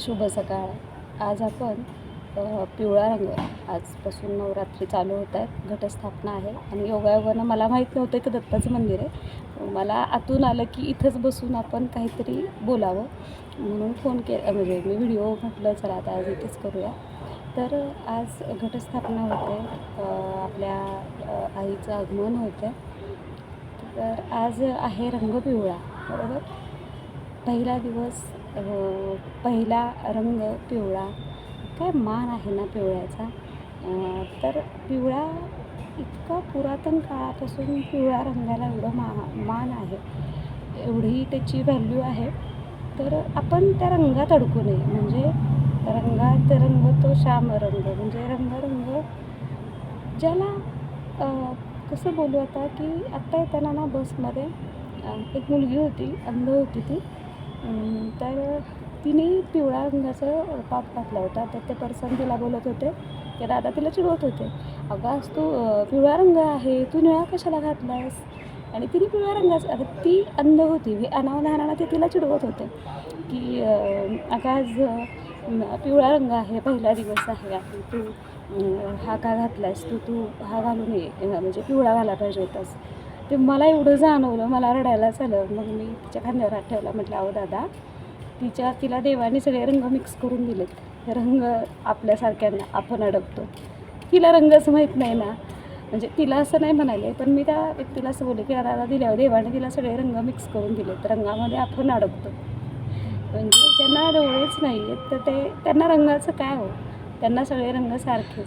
शुभ सकाळ. आज आपण पिवळा रंग. आजपासून नवरात्री चालू होत आहेत. घटस्थापना आहे आणि योगायोगानं मला माहीत नव्हतं की दत्ताचं मंदिर आहे. मला आतून आलं की इथंच बसून आपण काहीतरी बोलावं. म्हणून फोन के म्हणजे मी व्हिडिओ म्हटलं चला आता आज इथेच करूया. तर आज घटस्थापना होते. आपल्या आईचं आगमन होतं तर आज आहे रंग पिवळा. बरोबर? पहिला दिवस पहिला रंग पिवळा. काय मान आहे ना पिवळ्याचा? तर पिवळा इतका पुरातन काळापासून पिवळ्या रंगाला एवढं मा मान आहे. एवढी त्याची व्हॅल्यू आहे. तर आपण त्या रंगात अडकू नये. म्हणजे रंगात रंग तो श्याम रंग. म्हणजे रंगरंग ज्याला कसं बोलू आता की आत्ता येताना ना बसमध्ये एक मुलगी होती अंध होती ती. तर तिने पिवळ्या रंगाचं पाप घातला होता. तर ते पर्सन तिला बोलत होते. ते दादा तिला चिडवत होते. अगं आज तू पिवळा रंग आहे. तू निळा कशाला घातलास आणि तिने पिवळ्या रंगाचं अगं ती अंध होती. हे अनावधानानं ते तिला चिडवत होते. की अ, अगं आज पिवळा रंग आहे. पहिला दिवस आहे. आणि तू हा का घातलास तू तू हा घालू नये म्हणजे पिवळा घाला पाहिजे होतास. ते मला एवढं जाणवलं मला रडायलाच आलं मग मी तिच्या खांद्यावर हात ठेवला म्हटलं अहो दादा तिच्या तिला देवाने सगळे रंग मिक्स करून दिलेत. रंग आपल्यासारख्यांना आपण अडकतो. तिला रंगच माहीत नाही ना. म्हणजे तिला असं नाही म्हणाले पण मी त्या व्यक्तीला असं बोलले की दादा दिल्यावर देवाने तिला सगळे रंग मिक्स करून दिलेत. रंगामध्ये आपण अडकतो. म्हणजे ज्यांना डोळेच नाही आहेत तर ते त्यांना रंगाचं काय हो? त्यांना सगळे रंग सारखेच.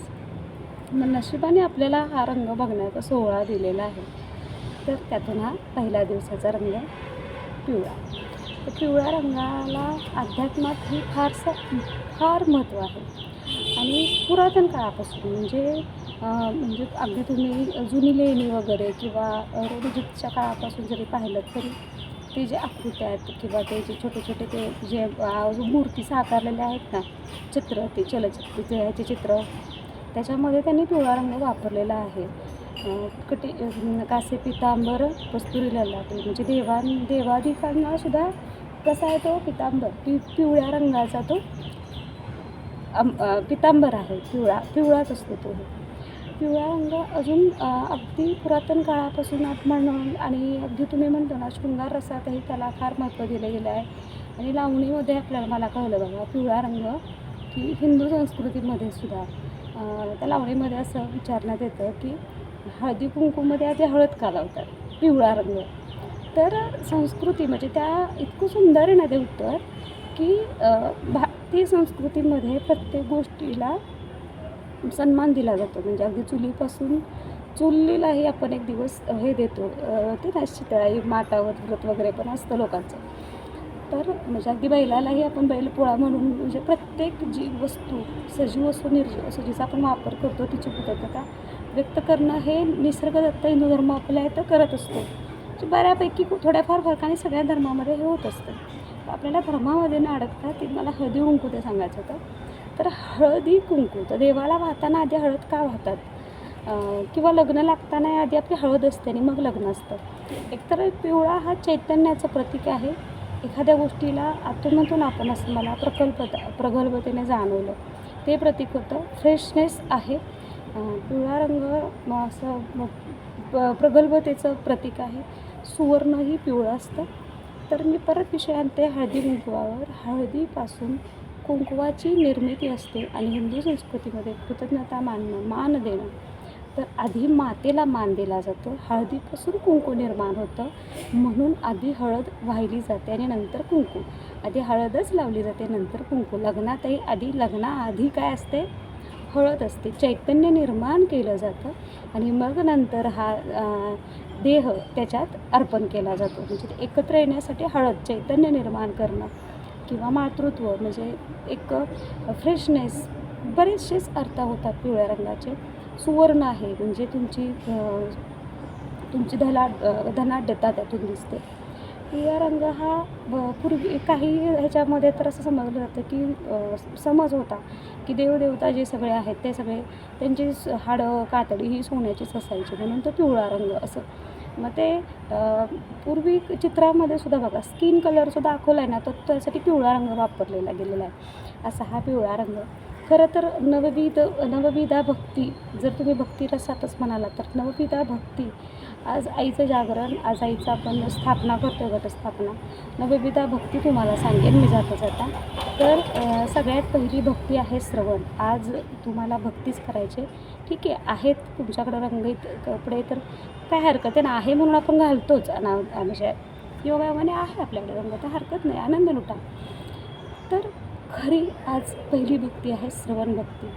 मग नशिबाने आपल्याला हा रंग बघण्याचा सोहळा दिलेला आहे. तर त्यातून हा पहिल्या दिवसाचा रंग पिवळा. तर पिवळ्या रंगाला अध्यात्मात ही फारसं फार महत्त्व आहे. आणि पुरातन काळापासून म्हणजे म्हणजे अगदी तुम्ही जुनी लेणी वगैरे किंवा रोडजितच्या काळापासून जरी पाहिलं तरी ते जे आकृत्या आहेत किंवा ते जे छोटे छोटे ते जे मूर्ती साकारलेल्या आहेत ना चित्र ते चलचित्र ते ह्याचे चित्र त्याच्यामध्ये त्यांनी पिवळा रंग वापरलेला आहे. कटी कासे पितांबर कस्तुरीला लागतो म्हणजे देवान देवाधिकांना सुद्धा कसा आहे तो पितांबर पि पिवळ्या रंगाचा तो अम पितांबर आहे. पिवळा पिवळाच असतो तो. पिवळा रंग अजून अगदी पुरातन काळापासून आपण आणि अगदी तुम्ही म्हणतो ना शृंगार रसातही त्याला फार महत्त्व दिलं गेलं आहे. आणि लावणीमध्ये आपल्याला मला कळलं बघा पिवळा रंग की हिंदू संस्कृतीमध्ये सुद्धा त्या लावणीमध्ये असं विचारण्यात येतं की हळदी कुंकूमध्ये आधी हळद कालवतात पिवळा रंग तर संस्कृती म्हणजे त्या इतकं सुंदर आहे ना ते उत्तर की भारतीय संस्कृतीमध्ये प्रत्येक गोष्टीला सन्मान दिला जातो. म्हणजे अगदी चुलीपासून चुलीलाही आपण एक दिवस हे देतो. ते ना शितळाई माटावर व्रत वगैरे पण असतं लोकांचं. तर म्हणजे अगदी बैलालाही आपण बैलपोळा म्हणून म्हणजे प्रत्येक जी वस्तू सजीव असो निर्जीव असो जिचा आपण वापर करतो तिची कृतज्ञता व्यक्त करणं हे निसर्गदत्त हिंदू धर्म आपल्या इथं करत असतो. म्हणजे बऱ्यापैकी थोड्याफार फरकाने सगळ्या धर्मामध्ये हे होत असतं. आपल्याला धर्मामध्ये न अडकता ते मला हळदी कुंकू ते सांगायचं होतं. तर हळदी कुंकू तर देवाला वाहताना आधी हळद का वाहतात? किंवा लग्न लागताना आधी आपली हळद असते आणि मग लग्न असतं. एकतर पिवळा हा चैतन्याचं प्रतीक आहे. एखाद्या गोष्टीला आतूनतून आपण असं मला प्रकल्पता प्रगल्भतेने जाणवलं. ते प्रतीक होतं फ्रेशनेस आहे. पिवळा रंग असं प- प्रगल्भतेचं प्रतीक आहे. सुवर्णही पिवळं असतं. तर मी परत विषय आणते. हळदी कुंकवावर. हळदीपासून कुंकवाची निर्मिती असते आणि हिंदू संस्कृतीमध्ये कृतज्ञता मानणं मान देणं. तर आधी मातेला मान दिला जातो. हळदीपासून कुंकू निर्माण होतं. म्हणून आधी हळद वाहिली जाते आणि नंतर कुंकू. आधी हळदच लावली जाते नंतर कुंकू. लग्नातही आधी लग्नाआधी काय असते? हळद असते. चैतन्य निर्माण केलं जातं आणि मग नंतर हा देह त्याच्यात अर्पण केला जातो. म्हणजे ते एकत्र येण्यासाठी हळद चैतन्य निर्माण करणं किंवा मातृत्व म्हणजे एक फ्रेशनेस बरेचसेच अर्थ होतात पिवळ्या रंगाचे. सुवर्ण आहे. म्हणजे तुमची तुमची धला धनाढ्यता त्यातून दिसते. पिवळा रंग हा ब- पूर्वी काही ह्याच्यामध्ये तर असं समजलं जातं की समज होता की देवदेवता जे सगळे आहेत ते सगळे त्यांची स- हाडं कातडी ही सोन्याचीच असायची. म्हणून तो पिवळा रंग असं. मग ते पूर्वी चित्रामध्ये सुद्धा बघा स्किन कलर जो दाखवला आहे ना तो त्यासाठी पिवळा रंग वापरलेला गेलेला आहे. असा हा पिवळा रंग. खरं तर नवविध नवविधा भक्ती जर तुम्ही भक्तिरसातच म्हणाला तर नवविधा भक्ती आज आईचं जागरण आज आईचं आपण स्थापना करतो घटस्थापना. नवविधा भक्ती तुम्हाला सांगेन मी जाता जाता. तर सगळ्यात पहिली भक्ती आहे श्रवण. आज तुम्हाला भक्तीच करायचे ठीक आहे आहेत तुमच्याकडे रंगीत कपडे तर काय हरकत आहे ना? आहे म्हणून आपण घालतोच. अना म्हणजे योगायोगाने आहे आपल्याकडे रंग तर हरकत नाही. आनंद लुटा. तर खरी आज पहिली भक्ती आहे श्रवण भक्ती.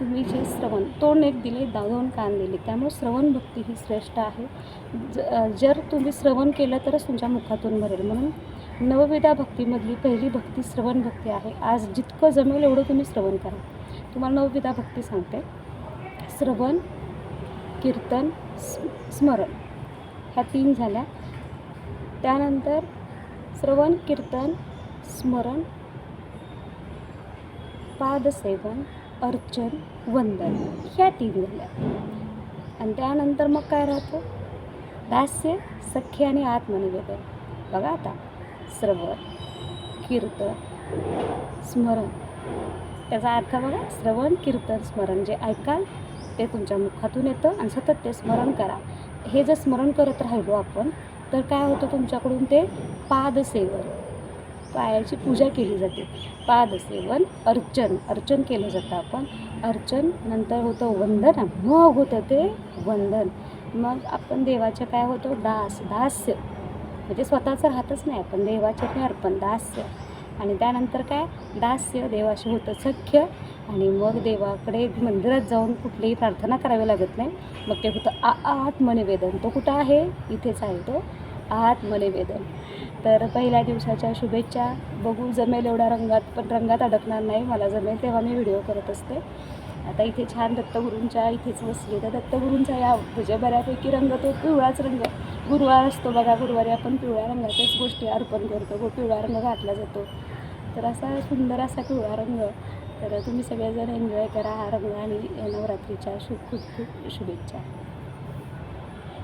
तुम्ही जे श्रवण तोंड एक दिले दा- दोन कान दिले त्यामुळे श्रवण भक्ती ही श्रेष्ठ आहे. ज जर तुम्ही श्रवण केलं तरच तुमच्या मुखातून भरेल. म्हणून नवविधा भक्तीमधली पहिली भक्ती श्रवण भक्ती आहे. आज जितकं जमेल एवढं तुम्ही श्रवण करा. तुम्हाला नवविधा भक्ती सांगते. श्रवण कीर्तन स्म- स्मरण ह्या तीन झाल्या. त्यानंतर श्रवण कीर्तन स्मरण पादसेवन अर्चन वंदन ह्या तीन झाल्या. आणि त्यानंतर मग काय राहतं? दास्य सख्य आणि आत्मनिवेदन. बघा आता. श्रवण कीर्तन स्मरण. त्याचा अर्थ बघा श्रवण कीर्तन स्मरण जे ऐकाल ते तुमच्या मुखातून येतं आणि सतत ते स्मरण करा. हे जर स्मरण करत राहिलो आपण तर काय होतं तुमच्याकडून ते? पादसेवन. पायाची पूजा केली जाते. पादसेवन अर्चन. अर्चन केलं जातं आपण. अर्चन नंतर होतं वंदन. मग होतं ते वंदन. मग आपण देवाचं काय होतो? दास दास्य. म्हणजे स्वतःचं राहतच नाही आपण. देवाचे ते अर्पण? दास्य. आणि त्यानंतर काय? दास्य देवाशी होतं सख्य. आणि मग देवाकडे मंदिरात जाऊन कुठलीही प्रार्थना करावी लागत नाही. मग ते होतं आ आत्मनिवेदन. तो कुठं आहे? इथेच आहे तो. आहात आत्मनिवेदन तर पहिल्या दिवसाच्या शुभेच्छा. बघू जमेल एवढ्या रंगात पण रंगात अडकणार नाही. मला जमेल तेव्हा मी व्हिडिओ करत असते. आता इथे छान दत्तगुरूंच्या इथेच बसली तर दत्तगुरूंचा या म्हणजे बऱ्यापैकी रंग तो पिवळाच रंग गुरुवार असतो बघा गुरुवारी आपण पिवळ्या रंगाच्याच गोष्टी अर्पण करतो. गो पिवळा रंग घातला जातो. तर असा सुंदर असा पिवळा रंग. तर तुम्ही सगळेजण एन्जॉय करा हा रंग आणि नवरात्रीच्या खूप खूप खूप शुभेच्छा.